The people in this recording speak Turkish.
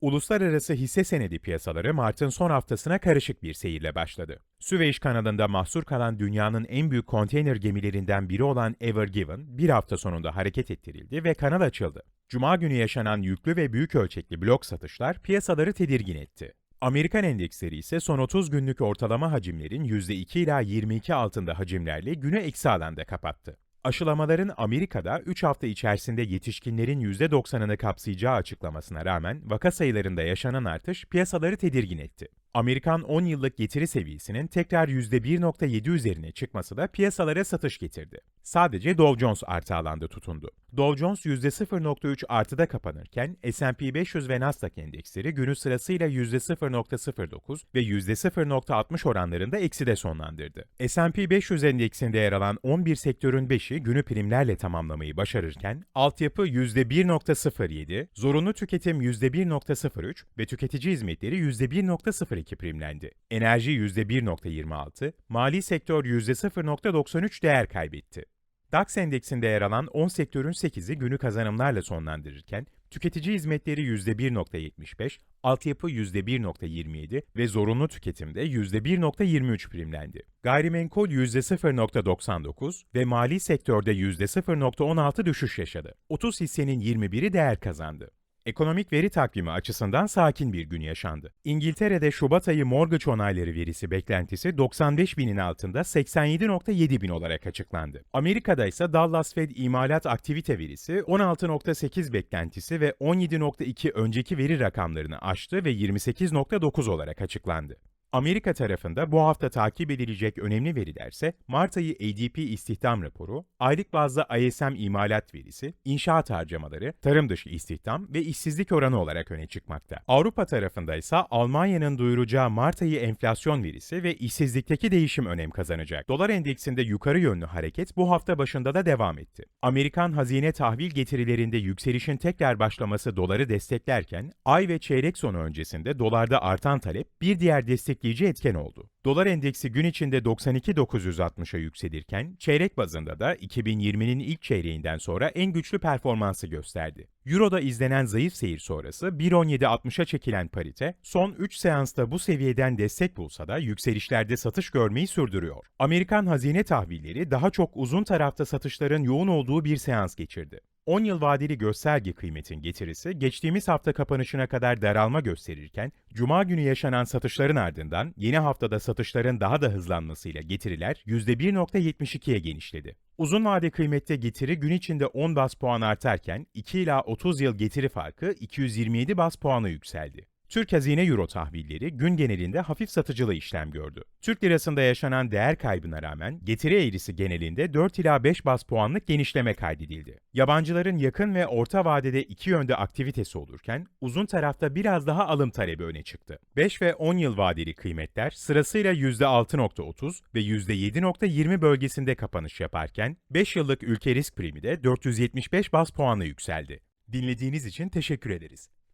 Uluslararası hisse senedi piyasaları Mart'ın son haftasına karışık bir seyirle başladı. Süveyş kanalında mahsur kalan dünyanın en büyük konteyner gemilerinden biri olan Ever Given, bir hafta sonunda hareket ettirildi ve kanal açıldı. Cuma günü yaşanan yüklü ve büyük ölçekli blok satışlar piyasaları tedirgin etti. Amerikan endeksleri ise son 30 günlük ortalama hacimlerin %2 ila 22 altında hacimlerle günü eksi alanda kapattı. Aşılamaların Amerika'da 3 hafta içerisinde yetişkinlerin %90'ını kapsayacağı açıklamasına rağmen vaka sayılarında yaşanan artış piyasaları tedirgin etti. Amerikan 10 yıllık getiri seviyesinin tekrar %1.7 üzerine çıkması da piyasalara satış getirdi. Sadece Dow Jones artı alanda tutundu. Dow Jones %0.3 artıda kapanırken S&P 500 ve Nasdaq endeksleri günü sırasıyla %0.09 ve %0.60 oranlarında ekside sonlandırdı. S&P 500 endeksinde yer alan 11 sektörün 5'i günü primlerle tamamlamayı başarırken altyapı %1.07, zorunlu tüketim %1.03 ve tüketici hizmetleri %1.02 primlendi. Enerji %1.26, mali sektör %0.93 değer kaybetti. DAX endeksinde yer alan 10 sektörün 8'i günü kazanımlarla sonlandırırken, tüketici hizmetleri %1.75, altyapı %1.27 ve zorunlu tüketimde %1.23 primlendi. Gayrimenkul %0.99 ve mali sektörde %0.16 düşüş yaşadı. 30 hissenin 21'i değer kazandı. Ekonomik veri takvimi açısından sakin bir gün yaşandı. İngiltere'de Şubat ayı mortgage onayları verisi beklentisi 95 binin altında 87.7 bin olarak açıklandı. Amerika'da ise Dallas Fed imalat aktivite verisi 16.8 beklentisi ve 17.2 önceki veri rakamlarını aştı ve 28.9 olarak açıklandı. Amerika tarafında bu hafta takip edilecek önemli verilerse Mart ayı ADP istihdam raporu, aylık bazda ISM imalat verisi, inşaat harcamaları, tarım dışı istihdam ve işsizlik oranı olarak öne çıkmakta. Avrupa tarafında ise Almanya'nın duyuracağı Mart ayı enflasyon verisi ve işsizlikteki değişim önem kazanacak. Dolar endeksinde yukarı yönlü hareket bu hafta başında da devam etti. Amerikan hazine tahvil getirilerinde yükselişin tekrar başlaması doları desteklerken, ay ve çeyrek sonu öncesinde dolarda artan talep bir diğer destek destekleyici etken oldu. Dolar endeksi gün içinde 92.960'a yükselirken, çeyrek bazında da 2020'nin ilk çeyreğinden sonra en güçlü performansı gösterdi. Euro'da izlenen zayıf seyir sonrası 1.17.60'a çekilen parite, son 3 seansta bu seviyeden destek bulsa da yükselişlerde satış görmeyi sürdürüyor. Amerikan hazine tahvilleri daha çok uzun tarafta satışların yoğun olduğu bir seans geçirdi. 10 yıl vadeli gösterge kıymetin getirisi geçtiğimiz hafta kapanışına kadar daralma gösterirken, Cuma günü yaşanan satışların ardından yeni haftada satışların daha da hızlanmasıyla getiriler %1.72'ye genişledi. Uzun vade kıymette getiri gün içinde 10 bas puan artarken 2 ila 30 yıl getiri farkı 227 bas puana yükseldi. Türk Hazine Euro tahvilleri gün genelinde hafif satıcılı işlem gördü. Türk lirasında yaşanan değer kaybına rağmen getiri eğrisi genelinde 4 ila 5 bas puanlık genişleme kaydedildi. Yabancıların yakın ve orta vadede iki yönde aktivitesi olurken uzun tarafta biraz daha alım talebi öne çıktı. 5 ve 10 yıl vadeli kıymetler sırasıyla %6.30 ve %7.20 bölgesinde kapanış yaparken 5 yıllık ülke risk primi de 475 bas puanla yükseldi. Dinlediğiniz için teşekkür ederiz.